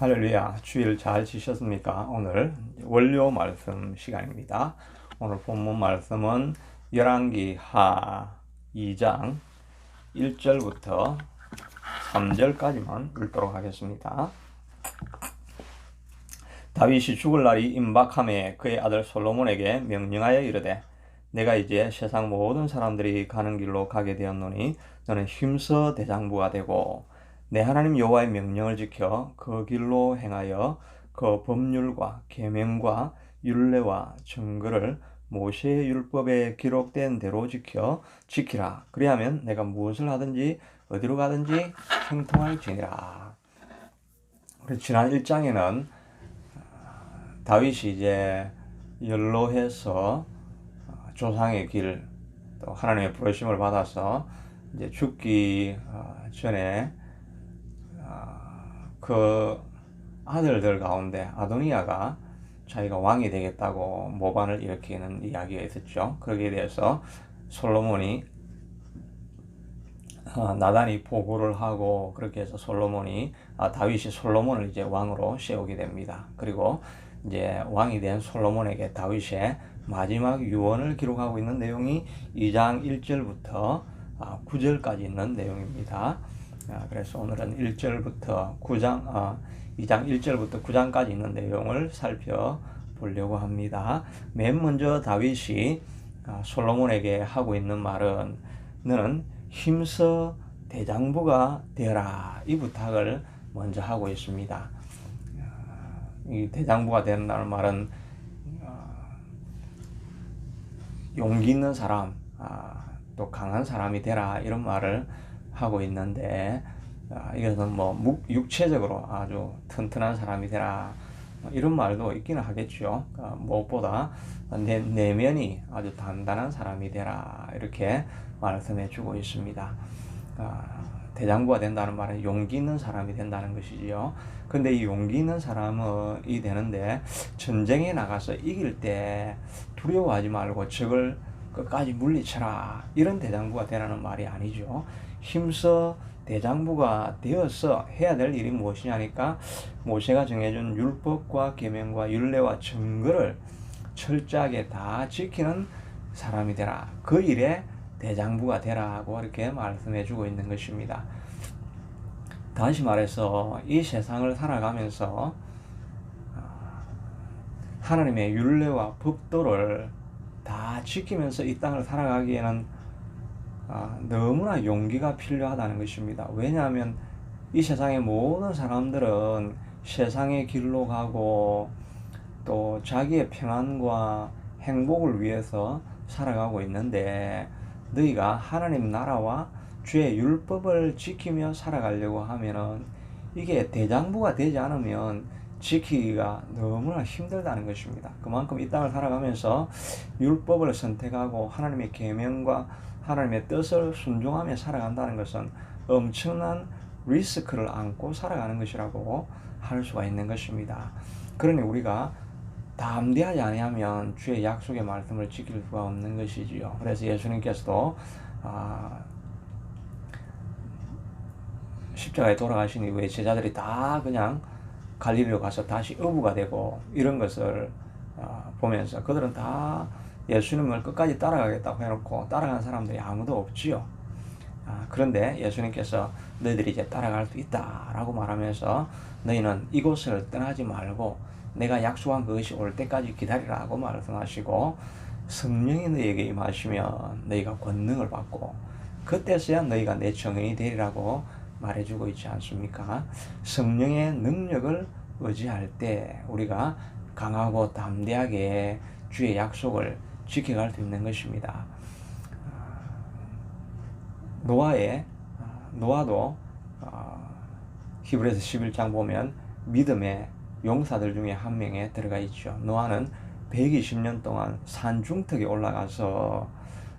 할렐루야 주일 잘 지셨습니까? 오늘 원료 말씀 시간입니다. 오늘 본문 말씀은 열왕기 하 2장 1절부터 3절까지만 읽도록 하겠습니다. 다윗이 죽을 날이 임박함에 그의 아들 솔로몬에게 명령하여 이르되 내가 이제 세상 모든 사람들이 가는 길로 가게 되었노니 너는 힘써 대장부가 되고 내 하나님 여호와의 명령을 지켜 그 길로 행하여 그 법률과 계명과 율례와 증거를 모세의 율법에 기록된 대로 지켜 지키라. 그리하면 내가 무엇을 하든지 어디로 가든지 형통할지니라. 우리 지난 1장에는 다윗이 이제 연로해서 조상의 길, 또 하나님의 부르심을 받아서 이제 죽기 전에 그 아들들 가운데 아도니아가 자기가 왕이 되겠다고 모반을 일으키는 이야기가 있었죠. 거기에 대해서 솔로몬이 어, 나단이 보고를 하고 그렇게 해서 솔로몬이 아, 다윗이 솔로몬을 이제 왕으로 세우게 됩니다. 그리고 이제 왕이 된 솔로몬에게 다윗의 마지막 유언을 기록하고 있는 내용이 2장 1절부터 9절까지 있는 내용입니다. 아, 그래서 오늘은 1절부터 9장, 어, 2장 1절부터 9장까지 있는 내용을 살펴보려고 합니다. 맨 먼저 다윗이 아, 솔로몬에게 하고 있는 말은 너는 힘써 대장부가 되라 이 부탁을 먼저 하고 있습니다. 아, 이 대장부가 된다는 말은 용기 있는 사람, 또 강한 사람이 되라 이런 말을 하고 있는데 아, 이것은 뭐 육체적으로 아주 튼튼한 사람이 되라 뭐 이런 말도 있기는 하겠죠. 아, 무엇보다 내, 내면이 아주 단단한 사람이 되라 이렇게 말씀해 주고 있습니다. 아, 대장부가 된다는 말은 용기 있는 사람이 된다는 것이지요. 근데 이 용기 있는 사람이 되는데 전쟁에 나가서 이길 때 두려워하지 말고 적을 끝까지 물리쳐라 이런 대장부가 되라는 말이 아니죠. 힘써 대장부가 되어서 해야 될 일이 무엇이냐니까 모세가 정해준 율법과 계명과 율례와 증거를 철저하게 다 지키는 사람이 되라. 그 일에 대장부가 되라고 이렇게 말씀해 주고 있는 것입니다. 다시 말해서 이 세상을 살아가면서 아, 하나님의 율례와 법도를 다 지키면서 이 땅을 살아가기에는 아, 너무나 용기가 필요하다는 것입니다. 왜냐하면 이 세상의 모든 사람들은 세상의 길로 가고 또 자기의 평안과 행복을 위해서 살아가고 있는데 너희가 하나님 나라와 주의 율법을 지키며 살아가려고 하면은 이게 대장부가 되지 않으면 지키기가 너무나 힘들다는 것입니다. 그만큼 이 땅을 살아가면서 율법을 선택하고 하나님의 계명과 하나님의 뜻을 순종하며 살아간다는 것은 엄청난 리스크를 안고 살아가는 것이라고 할 수가 있는 것입니다. 그러니 우리가 담대하지 아니하면 주의 약속의 말씀을 지킬 수가 없는 것이지요. 그래서 예수님께서도 아, 십자가에 돌아가신 이후에 제자들이 다 그냥 갈릴리로 가서 다시 어부가 되고 이런 것을 아, 보면서 그들은 다 예수님을 끝까지 따라가겠다고 해놓고 따라간 사람들이 아무도 없지요. 아, 그런데 예수님께서 너희들이 이제 따라갈 수 있다라고 말하면서 너희는 이곳을 떠나지 말고 내가 약속한 그것이 올 때까지 기다리라고 말씀하시고 성령이 너희에게 임하시면 너희가 권능을 받고 그때서야 너희가 내 정인이 되리라고 말해주고 있지 않습니까? 성령의 능력을 의지할 때 우리가 강하고 담대하게 주의 약속을 지켜갈 수 있는 것입니다. 노아의 노아도 어, 히브리서 11장 보면 믿음의 용사들 중에 한 명에 들어가 있죠. 노아는 120년 동안 산 중턱에 올라가서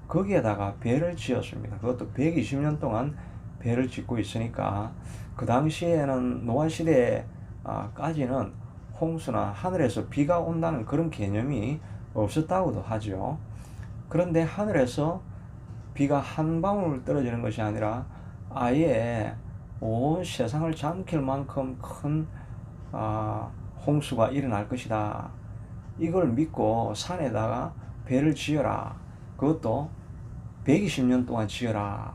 거기에다가 배를 지었습니다. 그것도 120년 동안 배를 짓고 있으니까 그 당시에는 노아 시대까지는 홍수나 하늘에서 비가 온다는 그런 개념이 없었다고도 하죠. 그런데 하늘에서 비가 한 방울 떨어지는 것이 아니라 아예 온 세상을 잠길 만큼 큰 아, 홍수가 일어날 것이다. 이걸 믿고 산에다가 배를 지어라. 그것도 120년 동안 지어라.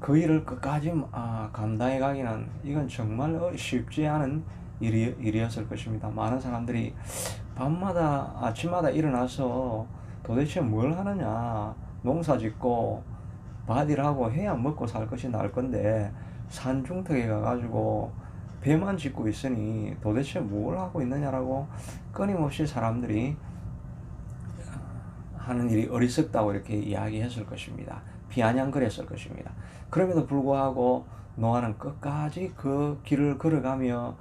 그 일을 끝까지 아, 감당해 가기는 이건 정말 어, 쉽지 않은 일이, 일이 었을 것입니다. 많은 사람들이 밤마다 아침마다 일어나서 도대체 뭘 하느냐 농사 짓고 밭일하고 해야 먹고 살 것이 나을 건데 산중턱에 가가지고 배만 짓고 있으니 도대체 뭘 하고 있느냐라고 끊임없이 사람들이 하는 일이 어리석다고 이렇게 이야기했을 것입니다. 비아냥거렸을 것입니다. 그럼에도 불구하고 노아는 끝까지 그 길을 걸어가며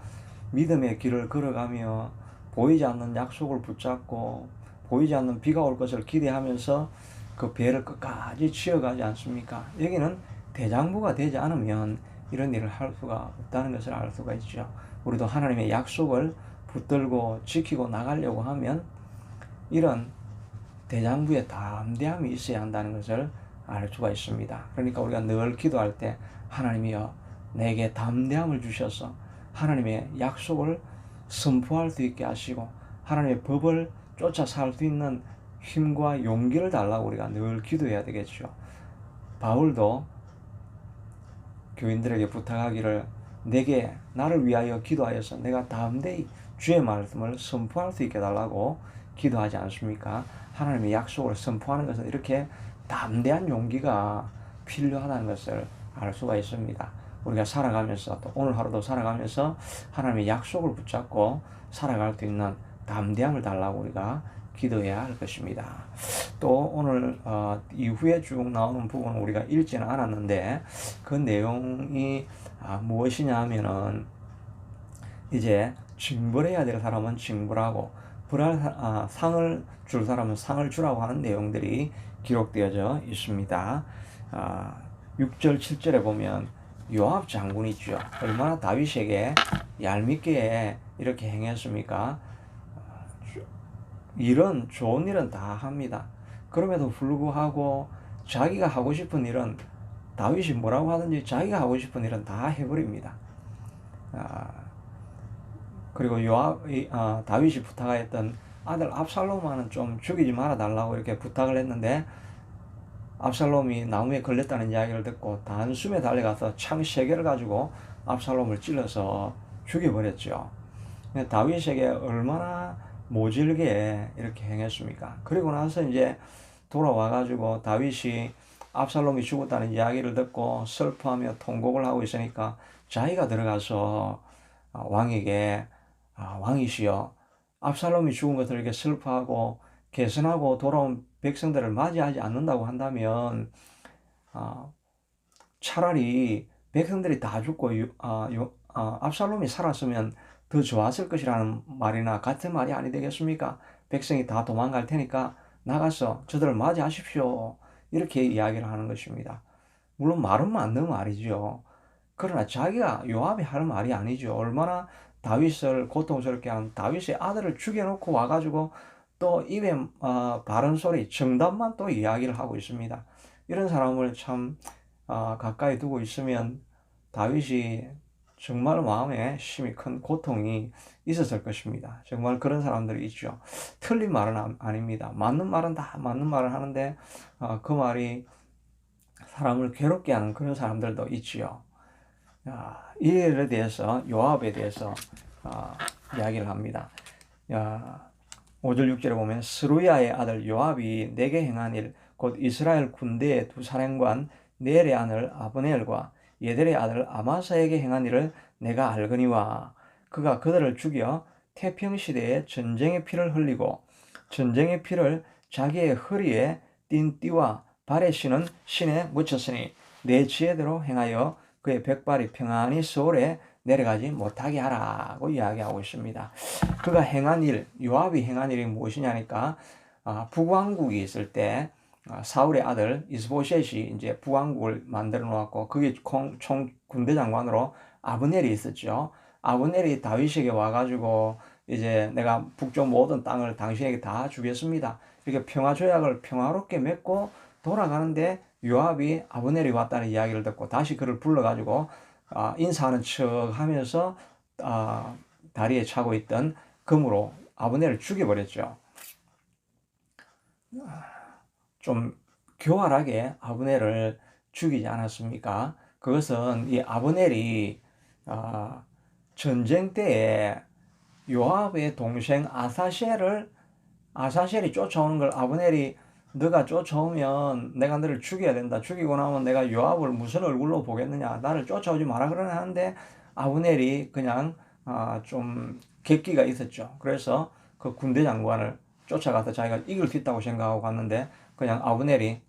믿음의 길을 걸어가며 보이지 않는 약속을 붙잡고 보이지 않는 비가 올 것을 기대하면서 그 배를 끝까지 치어가지 않습니까? 여기는 대장부가 되지 않으면 이런 일을 할 수가 없다는 것을 알 수가 있죠. 우리도 하나님의 약속을 붙들고 지키고 나가려고 하면 이런 대장부의 담대함이 있어야 한다는 것을 알 수가 있습니다. 그러니까 우리가 늘 기도할 때 하나님이여 내게 담대함을 주셔서 하나님의 약속을 선포할 수 있게 하시고 하나님의 법을 쫓아 살 수 있는 힘과 용기를 달라고 우리가 늘 기도해야 되겠죠. 바울도 교인들에게 부탁하기를 내게 나를 위하여 기도하여서 내가 담대히 주의 말씀을 선포할 수 있게 달라고 기도하지 않습니까? 하나님의 약속을 선포하는 것은 이렇게 담대한 용기가 필요하다는 것을 알 수가 있습니다. 우리가 살아가면서 또 오늘 하루도 살아가면서 하나님의 약속을 붙잡고 살아갈 수 있는 담대함을 달라고 우리가 기도해야 할 것입니다. 또 오늘 어, 이후에 쭉 나오는 부분은 우리가 읽지는 않았는데 그 내용이 아, 무엇이냐 하면은 이제 징벌해야 될 사람은 징벌하고 불할 아, 상을 줄 사람은 상을 주라고 하는 내용들이 기록되어져 있습니다. 아, 6절 7절에 보면 요압 장군이 있죠. 얼마나 다윗에게 얄밉게 이렇게 행했습니까? 일은 좋은 일은 다 합니다. 그럼에도 불구하고 자기가 하고 싶은 일은 다윗이 뭐라고 하든지 자기가 하고 싶은 일은 다 해버립니다. 아, 그리고 요압, 아, 다윗이 부탁하였던 아들 압살롬만은 좀 죽이지 말아 달라고 이렇게 부탁을 했는데 압살롬이 나무에 걸렸다는 이야기를 듣고 단숨에 달려가서 창 세 개를 가지고 압살롬을 찔러서 죽여버렸죠. 다윗에게 얼마나 모질게 이렇게 행했습니까? 그리고 나서 이제 돌아와가지고 다윗이 압살롬이 죽었다는 이야기를 듣고 슬퍼하며 통곡을 하고 있으니까 자기가 들어가서 아, 왕에게 아, 왕이시여 압살롬이 죽은 것을 이렇게 슬퍼하고 개선하고 돌아온 백성들을 맞이하지 않는다고 한다면 아, 차라리 백성들이 다 죽고 압살롬이 살았으면 더 좋았을 것이라는 말이나 같은 말이 아니 되겠습니까? 백성이 다 도망갈 테니까 나가서 저들을 맞이하십시오. 이렇게 이야기를 하는 것입니다. 물론 말은 맞는 말이죠. 그러나 자기가 요압이 할 말이 아니죠. 얼마나 다윗을 고통스럽게 한 다윗의 아들을 죽여놓고 와가지고 또 입에 어, 바른 소리, 정답만 또 이야기를 하고 있습니다. 이런 사람을 참 어, 가까이 두고 있으면 다윗이 정말 마음에 심히 큰 고통이 있었을 것입니다. 정말 그런 사람들이 있죠. 틀린 말은 아 닙니다. 맞는 말은 다 맞는 말을 하는데 어, 그 말이 사람을 괴롭게 하는 그런 사람들도 있지요. 이 일에 대해서 요압에 대해서 어, 이야기를 합니다. 야, 5절 6절에 보면 스루야의 아들 요압이 내게 행한 일 곧 이스라엘 군대의 두 사령관 넬의 아들 아브넬과 예델의 아들 아마사에게 행한 일을 내가 알거니와. 그가 그들을 죽여 태평 시대에 전쟁의 피를 흘리고 전쟁의 피를 자기의 허리에 띤 띠와 발에 신은 신에 묻혔으니 내 지혜대로 행하여 그의 백발이 평안히 서울에 내려가지 못하게 하라고 이야기하고 있습니다. 그가 행한 일, 요압이 행한 일이 무엇이냐니까 아, 북왕국이 있을 때 아, 사울의 아들 이스보셋이 이제 부왕국을 만들어 놓았고 그게 총 군대 장관으로 아브넬이 있었죠. 아브넬이 다윗에게 와가지고 이제 내가 북쪽 모든 땅을 당신에게 다 주겠습니다. 이렇게 평화 조약을 평화롭게 맺고 돌아가는데 요압이 아브넬이 왔다는 이야기를 듣고 다시 그를 불러가지고 아, 인사하는 척 하면서 아, 다리에 차고 있던 금으로 아브넬을 죽여버렸죠. 좀 교활하게 아브넬을 죽이지 않았습니까? 그것은 이 아브넬이 아, 전쟁 때에 요압의 동생 아사셀을 아사셀이 쫓아오는 걸 아브넬이 너가 쫓아오면 내가 너를 죽여야 된다. 죽이고 나면 내가 요압을 무슨 얼굴로 보겠느냐. 나를 쫓아오지 마라 그러는 하는데 아브넬이 그냥 아, 좀 객기가 있었죠. 그래서 그 군대 장관을 쫓아가서 자기가 이길 수 있다고 생각하고 갔는데 그냥 아브넬이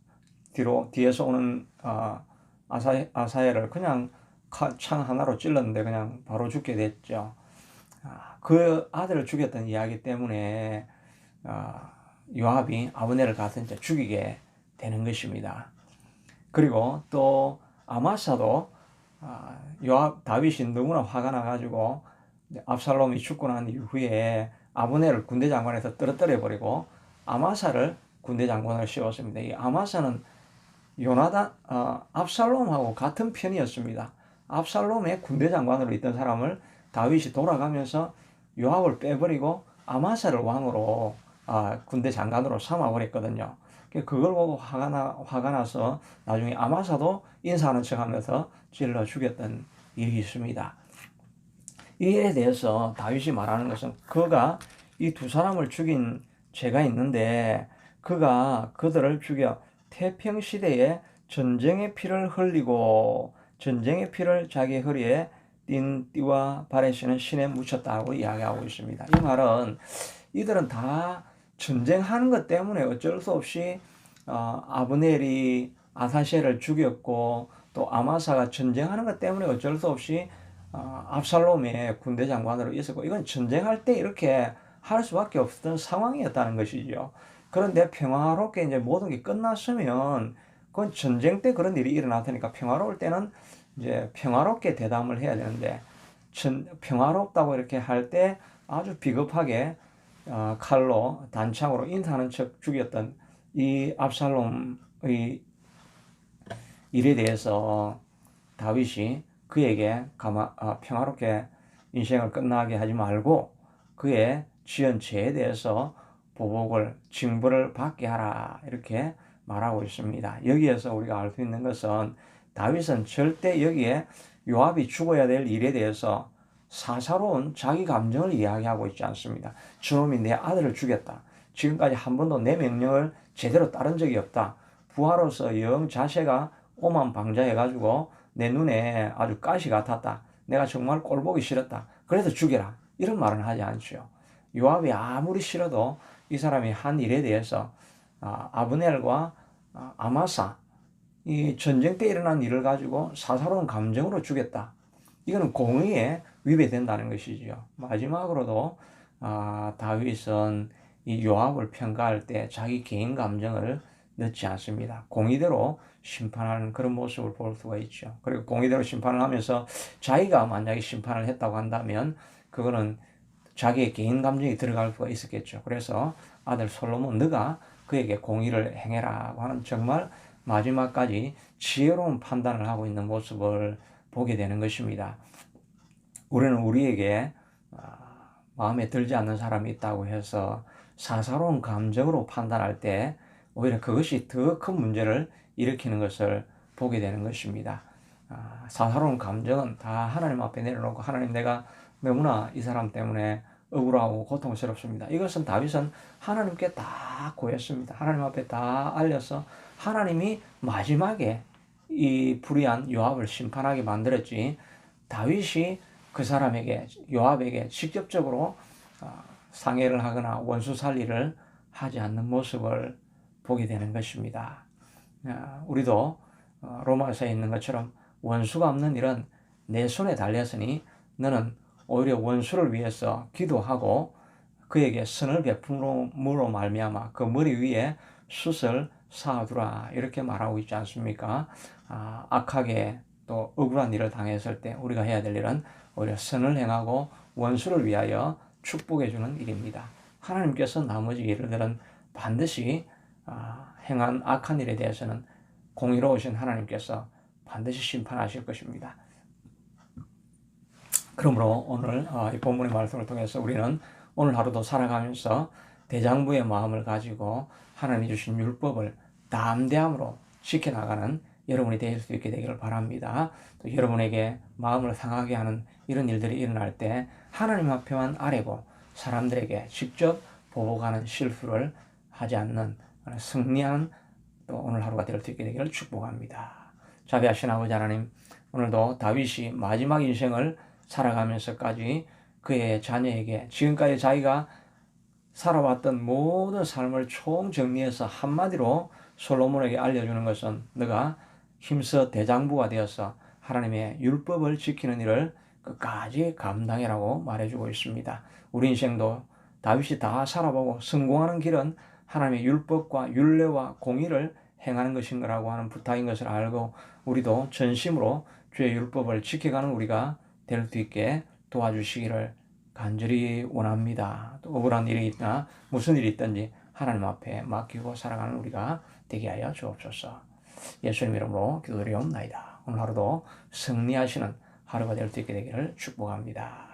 뒤로 뒤에서 오는 아, 아사 아사엘을 그냥 카- 창 하나로 찔렀는데 그냥 바로 죽게 됐죠. 아, 그 아들을 죽였던 이야기 때문에 아, 요압이 아브넬을 가서 이제 죽이게 되는 것입니다. 그리고 또 아마사도 아, 요압 다윗이 너무나 화가 나가지고 압살롬이 죽고 난 이후에 아브넬을 군대 장관에서 떨어뜨려 버리고 아마사를 군대 장관을 씌웠습니다. 이 아마사는 요나단 어, 압살롬하고 같은 편이었습니다. 압살롬의 군대 장관으로 있던 사람을 다윗이 돌아가면서 요압을 빼버리고 아마사를 왕으로 아, 군대 장관으로 삼아버렸거든요. 그걸 보고 화가 나 화가 나서 나중에 아마사도 인사하는 척 하면서 찔러 죽였던 일이 있습니다. 이에 대해서 다윗이 말하는 것은 그가 이 두 사람을 죽인 죄가 있는데 그가 그들을 죽여 태평 시대에 전쟁의 피를 흘리고 전쟁의 피를 자기 허리에 띤 띠와 신은 신에 묻혔다고 이야기하고 있습니다. 이 말은 이들은 다 전쟁하는 것 때문에 어쩔 수 없이 어, 아브넬이 아사셀을 죽였고 또 아마사가 전쟁하는 것 때문에 어쩔 수 없이 어, 압살롬의 군대 장관으로 있었고 이건 전쟁할 때 이렇게 할 수밖에 없었던 상황이었다는 것이죠. 그런데 평화롭게 이제 모든 게 끝났으면 그건 전쟁 때 그런 일이 일어났으니까 평화로울 때는 이제 평화롭게 대담을 해야 되는데 전, 평화롭다고 이렇게 할 때 아주 비겁하게 어, 칼로 단창으로 인사하는 척 죽였던 이 압살롬의 일에 대해서 다윗이 그에게 가마, 아, 평화롭게 인생을 끝나게 하지 말고 그의 지은 죄에 대해서 보복을 징벌을 받게 하라 이렇게 말하고 있습니다. 여기에서 우리가 알 수 있는 것은 다윗은 절대 여기에 요압이 죽어야 될 일에 대해서 사사로운 자기 감정을 이야기하고 있지 않습니다. 저놈이 내 아들을 죽였다. 지금까지 한 번도 내 명령을 제대로 따른 적이 없다. 부하로서 영 자세가 오만 방자해가지고 내 눈에 아주 가시 같았다. 내가 정말 꼴보기 싫었다. 그래서 죽여라. 이런 말은 하지 않죠. 요압이 아무리 싫어도 이 사람이 한 일에 대해서 아, 아브넬과 아, 아마사 이 전쟁 때 일어난 일을 가지고 사사로운 감정으로 죽였다. 이거는 공의에 위배된다는 것이죠. 마지막으로도 아, 다윗은 이 요압을 평가할 때 자기 개인 감정을 넣지 않습니다. 공의대로 심판하는 그런 모습을 볼 수가 있죠. 그리고 공의대로 심판을 하면서 자기가 만약에 심판을 했다고 한다면 그거는 자기의 개인 감정이 들어갈 수가 있었겠죠. 그래서 아들 솔로몬 너가 그에게 공의를 행해라고 하는 정말 마지막까지 지혜로운 판단을 하고 있는 모습을 보게 되는 것입니다. 우리는 우리에게 아, 마음에 들지 않는 사람이 있다고 해서 사사로운 감정으로 판단할 때 오히려 그것이 더 큰 문제를 일으키는 것을 보게 되는 것입니다. 아, 사사로운 감정은 다 하나님 앞에 내려놓고 하나님 내가 너무나 이 사람 때문에 억울하고 고통스럽습니다. 이것은 다윗은 하나님께 다 고했습니다. 하나님 앞에 다 알려서 하나님이 마지막에 이 불의한 요압을 심판하게 만들었지 다윗이 그 사람에게 요압에게 직접적으로 아, 상해를 하거나 원수 살리를 하지 않는 모습을 보게 되는 것입니다. 아, 우리도 어, 로마서에 있는 것처럼 원수가 없는 일은 내 손에 달렸으니 너는 오히려 원수를 위해서 기도하고 그에게 선을 베품으로 말미암아 그 머리 위에 숯을 쌓아두라 이렇게 말하고 있지 않습니까? 아, 악하게 또 억울한 일을 당했을 때 우리가 해야 될 일은 오히려 선을 행하고 원수를 위하여 축복해 주는 일입니다. 하나님께서 나머지 일들은 반드시 아, 행한 악한 일에 대해서는 공의로우신 하나님께서 반드시 심판하실 것입니다. 그러므로 오늘 어, 이 본문의 말씀을 통해서 우리는 오늘 하루도 살아가면서 대장부의 마음을 가지고 하나님이 주신 율법을 담대함으로 지켜나가는 여러분이 될수 있게 되기를 바랍니다. 또 여러분에게 마음을 상하게 하는 이런 일들이 일어날 때 하나님 앞에만 아뢰고 사람들에게 직접 보복하는 실수를 하지 않는 승리하는 또 오늘 하루가 될 수 있게 되기를 축복합니다. 자비하신 아버지 하나님, 오늘도 다윗이 마지막 인생을 살아가면서까지 그의 자녀에게 지금까지 자기가 살아왔던 모든 삶을 총 정리해서 한마디로 솔로몬에게 알려주는 것은 너가 힘써 대장부가 되어서 하나님의 율법을 지키는 일을 끝까지 감당해라고 말해주고 있습니다. 우리 인생도 다윗이 다 살아보고 성공하는 길은 하나님의 율법과 율례와 공의를 행하는 것인 거라고 하는 부탁인 것을 알고 우리도 전심으로 주의 율법을 지켜가는 우리가 될 수 있게 도와주시기를 간절히 원합니다. 또 억울한 일이 있나 무슨 일이 있든지 하나님 앞에 맡기고 살아가는 우리가 되게 하여 주옵소서. 예수님 이름으로 기도드리옵나이다. 오늘 하루도 승리하시는 하루가 될 수 있게 되기를 축복합니다.